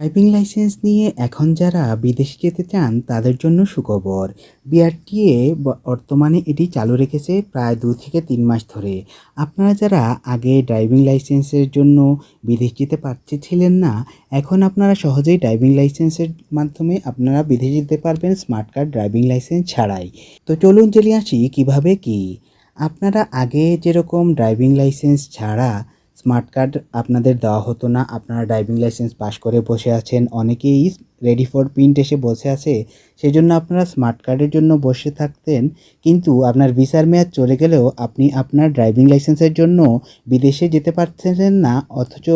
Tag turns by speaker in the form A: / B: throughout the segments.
A: Driving licence নিয়ে এখন যারা বিদেশে যেতে চান, তাদের জন্য সুখবর। বিআরটিএ বর্তমানে এটি চালু রেখেছে প্রায় দু থেকে তিন মাস ধরে। আপনারা যারা আগে ড্রাইভিং লাইসেন্সের জন্য বিদেশ যেতে পারছিলেন না, এখন আপনারা সহজেই ড্রাইভিং লাইসেন্সের মাধ্যমে আপনারা বিদেশে যেতে পারবেন স্মার্ট কার্ড, ড্রাইভিং লাইসেন্স ছাড়াই। তো চলুন জেনে আসি কীভাবে কি। আপনারা আগে যেরকম ড্রাইভিং লাইসেন্স ছাড়া স্মার্ট কার্ড আপনাদের দেওয়া হতো না। আপনারা ড্রাইভিং লাইসেন্স পাস করে বসে আছেন। অনেকেই রেডি ফর প্রিন্ট এসে বসে আছে। সেই জন্য আপনারা স্মার্ট কার্ডের জন্য বসে থাকতেন। কিন্তু আপনার ভিসার মেয়াদ চলে গেলেও আপনি আপনার ড্রাইভিং লাইসেন্সের জন্য বিদেশে যেতে পারতেছেন না, অথচ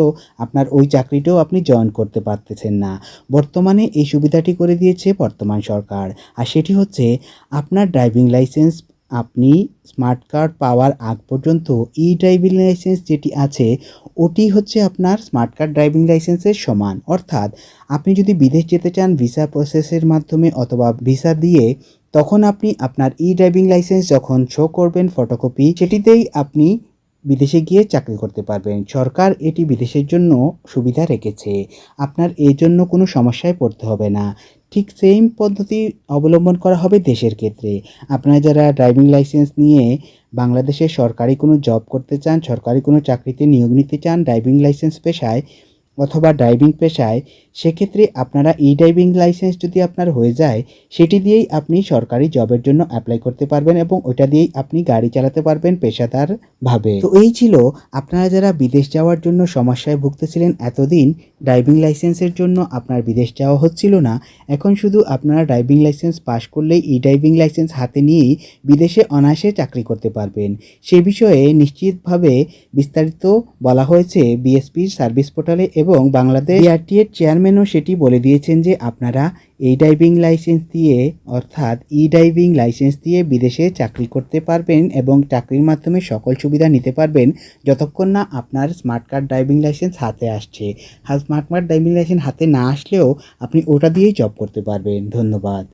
A: আপনার ওই চাকরিটাও আপনি জয়েন করতে পারতেছেন না। বর্তমানে এই সুবিধাটি করে দিয়েছে বর্তমান সরকার। আর সেটি হচ্ছে, আপনার ড্রাইভিং লাইসেন্স আপনি স্মার্ট কার্ড পাওয়ার আগ পর্যন্ত ই ড্রাইভিং লাইসেন্স যেটি আছে, ওটি হচ্ছে আপনার স্মার্ট কার্ড ড্রাইভিং লাইসেন্সের সমান। অর্থাৎ, আপনি যদি বিদেশ যেতে চান ভিসা প্রসেসের মাধ্যমে অথবা ভিসা দিয়ে, তখন আপনি আপনার ই ড্রাইভিং লাইসেন্স যখন শো করবেন ফটোকপি সেটিতেই আপনি বিদেশে গিয়ে চাকরি করতে পারবেন। সরকার এটি বিদেশের জন্য সুবিধা রেখেছে। আপনার এই জন্য কোনো সমস্যায় পড়তে হবে না। ঠিক সেম পদ্ধতি অবলম্বন করা হবে দেশের ক্ষেত্রে। আপনারা যারা ড্রাইভিং লাইসেন্স নিয়ে বাংলাদেশে সরকারি কোনো জব করতে চান, সরকারি কোনো চাকরিতে নিয়োগ নিতে চান ড্রাইভিং লাইসেন্স পেশায় অথবা ড্রাইভিং পেশায়, সেক্ষেত্রে আপনারা ই ড্রাইভিং লাইসেন্স যদি আপনার হয়ে যায়, সেটি দিয়েই আপনি সরকারি জবের জন্য অ্যাপ্লাই করতে পারবেন এবং ওটা দিয়েই আপনি গাড়ি চালাতে পারবেন পেশাদারভাবে। তো এই ছিল আপনারা যারা বিদেশ যাওয়ার জন্য সমস্যায় ভুগতেছিলেন এতদিন ড্রাইভিং লাইসেন্সের জন্য আপনার বিদেশ যাওয়া হচ্ছিল না। এখন শুধু আপনারা ড্রাইভিং লাইসেন্স পাশ করলেই ই ড্রাইভিং লাইসেন্স হাতে নিয়েই বিদেশে অনায়াসে চাকরি করতে পারবেন। সে বিষয়ে নিশ্চিতভাবে বিস্তারিত বলা হয়েছে বিএসপির সার্ভিস পোর্টালে এবং বাংলাদেশ বিআরটিএর চেয়ারম্যানও সেটি বলে দিয়েছেন যে আপনারা এই ডাইভিং লাইসেন্স দিয়ে, অর্থাৎ ই ডাইভিং লাইসেন্স দিয়ে বিদেশে চাকরি করতে পারবেন এবং চাকরির মাধ্যমে সকল সুবিধা নিতে পারবেন যতক্ষণ না আপনার স্মার্ট কার্ড ড্রাইভিং লাইসেন্স হাতে আসছে। স্মার্ট কার্ড ড্রাইভিং লাইসেন্স হাতে না আসলেও আপনি ওটা দিয়েই জব করতে পারবেন। ধন্যবাদ।